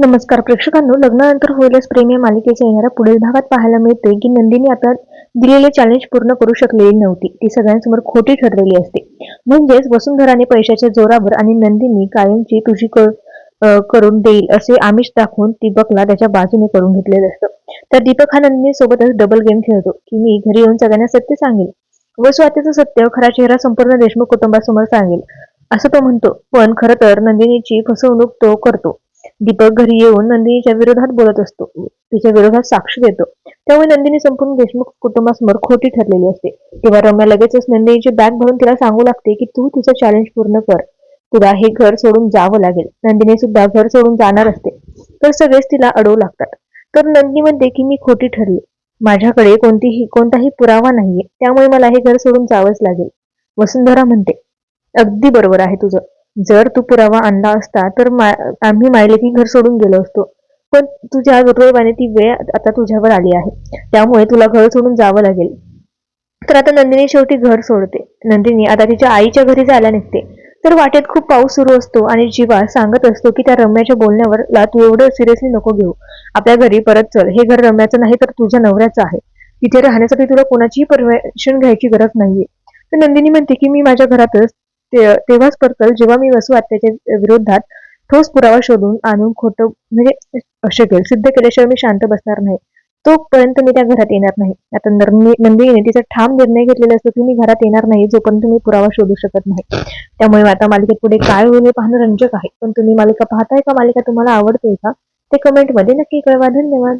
नमस्कार प्रेक्षकांनो. लग्नानंतर होईलच प्रेम या मालिकेच्या येणाऱ्या पुढील भागात पाहायला मिळते की नंदिनी आता दिलेले चॅलेंज पूर्ण करू शकलेली नव्हती. ती सगळ्यांसमोर खोटी ठरलेली असते. म्हणजेच वसुंधराने पैशाच्या जोरावर आणि नंदिनी कायमची तुझी कर करून देईल असे आमिष दाखवून दीपकला त्याच्या बाजूने करून घेतलेलं असतं. तर दीपक हा नंदिनी सोबतच डबल गेम खेळतो. की मी घरी येऊन सगळ्यांना सत्य सांगेल. व स्वातीचं सत्य खरा चेहरा संपूर्ण देशमुख कुटुंबासमोर सांगेल. असं तो म्हणतो. पण खरं तर नंदिनीची फसवणूक तो करतो. दीपक घरी येऊन नंदिनीच्या विरोधात बोलत असतो. तिच्या विरोधात साक्ष देतो. त्यामुळे नंदिनी संपूर्ण देशमुख कुटुंबासमोर खोटी ठरलेली असते. तेव्हा रम्या लगेचच नंदिनीची बॅग भरून तिला सांगू लागते की तू तिचं चॅलेंज पूर्ण कर. तुला हे घर सोडून जावं लागेल. नंदिनी सुद्धा घर सोडून जाणार असते. तर सगळेच तिला अडवू लागतात. तर नंदिनी म्हणते की मी खोटी ठरली. माझ्याकडे कोणतीही कोणताही पुरावा नाहीये. त्यामुळे मला हे घर सोडून जावंच लागेल. वसुंधरा म्हणते अगदी बरोबर आहे तुझं. जर तू पुरावा आणला असता तर मा- आम्ही मायलेकी घर सोडून गेलो असतो. पण तुझ्या दुर्दैवाने ती वेळ आता तुझ्यावर आली आहे. त्यामुळे तुला घर सोडून जावं लागेल. तर आता नंदिनी शेवटी घर सोडते. नंदिनी आता तिच्या आईच्या घरी जायला निघते. तर वाटेत खूप पाऊस सुरू असतो आणि जीवा सांगत असतो की त्या रम्याच्या बोलण्यावर ला तू एवढं सिरियसली नको घेऊ. आपल्या घरी परत चल. हे घर रम्याचं नाही तर तुझ्या नवऱ्याचं आहे. तिथे राहण्यासाठी तुला कोणाचीही परमिशन घ्यायची गरज नाहीये. तर नंदिनी म्हणते की मी माझ्या घरातच तेव्हाच परतल जेव्हा मी वसू आत्याच्या विरोधात ठोस पुरावा शोधून आणून खोटं म्हणजे शकेल सिद्ध केल्याशिवाय मी शांत बसणार नाही. तोपर्यंत मी त्या घरात येणार नाही. आता नंदिनीने तिचा ठाम निर्णय घेतलेला असतो की मी घरात येणार नाही जोपर्यंत मी पुरावा शोधू शकत नाही. त्यामुळे आता मालिकेत पुढे काय होईल हे पाहणं रंजक आहे. पण तुम्ही मालिका पाहताय का? मालिका तुम्हाला आवडते का? ते कमेंटमध्ये नक्की कळवा. धन्यवाद.